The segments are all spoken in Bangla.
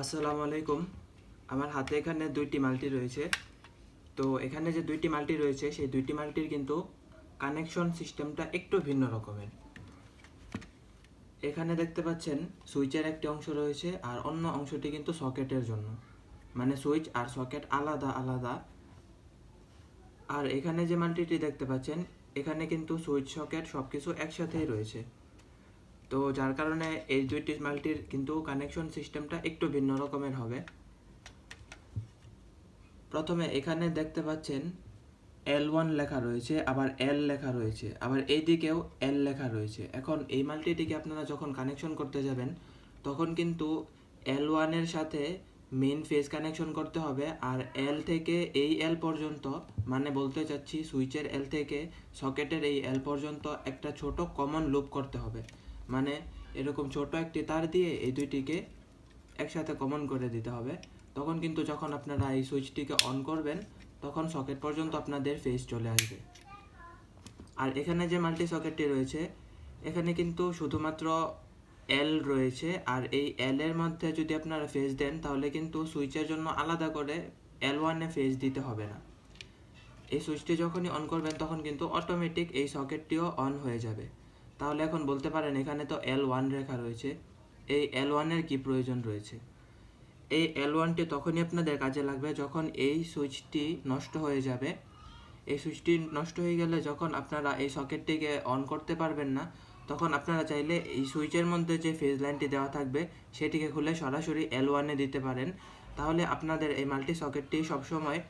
আসসালামু আলাইকুম। আমার হাতে এখানে দুইটি মাল্টি রয়েছে। তো এখানে যে দুইটি মাল্টি রয়েছে, সেই দুইটি মাল্টির কিন্তু কানেকশন সিস্টেমটা একটু ভিন্ন রকমের। এখানে দেখতে পাচ্ছেন, সুইচের একটি অংশ রয়েছে আর অন্য অংশটি কিন্তু সকেটের জন্য। মানে সুইচ আর সকেট আলাদা আলাদা। আর এখানে যে মাল্টিটি দেখতে পাচ্ছেন, এখানে কিন্তু সুইচ, সকেট সব কিছু একসাথেই রয়েছে। তো যার কারণে এই দুইটি মাল্টির কিন্তু কানেকশন সিস্টেমটা একটু ভিন্ন রকমের হবে। প্রথমে এখানে দেখতে পাচ্ছেন এল ওয়ান লেখা রয়েছে, আবার এল লেখা রয়েছে, আবার এই দিকেও এল লেখা রয়েছে। এখন এই মাল্টিটিকে আপনারা যখন কানেকশন করতে যাবেন, তখন কিন্তু এল ওয়ানের সাথে মেন ফেজ কানেকশন করতে হবে, আর এল থেকে এই এল পর্যন্ত মানে বলতে চাচ্ছি সুইচের এল থেকে সকেটের এই এল পর্যন্ত একটা ছোট কমন লুপ করতে হবে। মানে এরকম ছোট একটি তার দিয়ে এই দুইটিকে একসাথে কমন করে দিতে হবে। তখন কিন্তু যখন আপনারা এই সুইচটিকে অন করবেন, তখন সকেট পর্যন্ত আপনাদের ফেস চলে আসবে। আর এখানে যে মাল্টি সকেটটি রয়েছে, এখানে কিন্তু শুধুমাত্র এল রয়েছে। আর এই এল এর মধ্যে যদি আপনারা ফেস দেন, তাহলে কিন্তু সুইচের জন্য আলাদা করে এল ওয়ানে ফেস দিতে হবে না। এই সুইচটি যখনই অন করবেন, তখন কিন্তু অটোমেটিক এই সকেটটিও অন হয়ে যাবে। তাহলে এখন বলতে পারেন এখানে তো এল ওয়ান রেখা রয়েছে। এই এল ওয়ানের কি প্রয়োজন রয়েছে? এই এল ওয়ানটি তখনই আপনাদের কাজে লাগবে যখন এই সুইচটি নষ্ট হয়ে যাবে। এই সুইচটি নষ্ট হয়ে গেলে যখন আপনারা এই সকেটটিকে অন করতে পারবেন না, তখন আপনারা চাইলে এই সুইচের মধ্যে যে ফেজ লাইনটি দেওয়া থাকবে, সেটিকে খুলে সরাসরি এল ওয়ানে দিতে পারেন। তাহলে আপনাদের এই মাল্টি সকেটটি সবসময়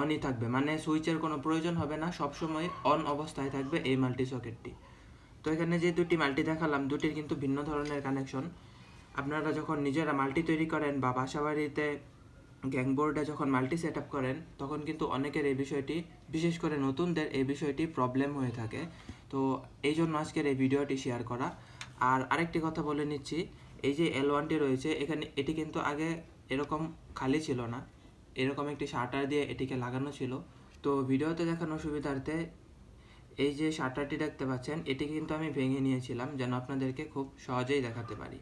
অনই থাকবে। মানে সুইচের কোনো প্রয়োজন হবে না, সবসময় অন অবস্থায় থাকবে এই মাল্টি সকেটটি। তো এখানে যে দুটি মাল্টি দেখালাম, দুটির কিন্তু ভিন্ন ধরনের কানেকশন আপনারা যখন নিজেরা মাল্টি তৈরি করেন বা বাসা বাড়িতে গ্যাংবোর্ডে যখন মাল্টি সেট করেন, তখন কিন্তু অনেকের এই বিষয়টি, বিশেষ করে নতুনদের এই বিষয়টি প্রবলেম হয়ে থাকে। তো এই জন্য আজকের এই ভিডিওটি শেয়ার করা। আর আরেকটি কথা বলে নিচ্ছি, এই যে এল ওয়ানটি রয়েছে, এখানে এটি কিন্তু আগে এরকম খালি ছিল না। এরকম একটি শাটার দিয়ে এটিকে লাগানো ছিল। তো ভিডিওতে দেখানোর সুবিধার্থে এই যে শাটারটি দেখতে পাচ্ছেন, এটি কিন্তু আমি ভেঙে নিয়েছিলাম যেন আপনাদেরকে খুব সহজেই দেখাতে পারি।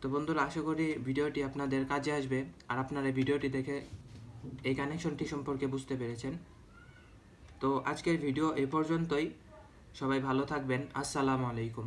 তো বন্ধুরা, আশা করি ভিডিওটি আপনাদের কাজে আসবে। আর আপনারা ভিডিওটি দেখে এই কানেকশনটি সম্পর্কে বুঝতে পেরেছেন। তো আজকের ভিডিও এ পর্যন্তই। সবাই ভালো থাকবেন। আসসালামু আলাইকুম।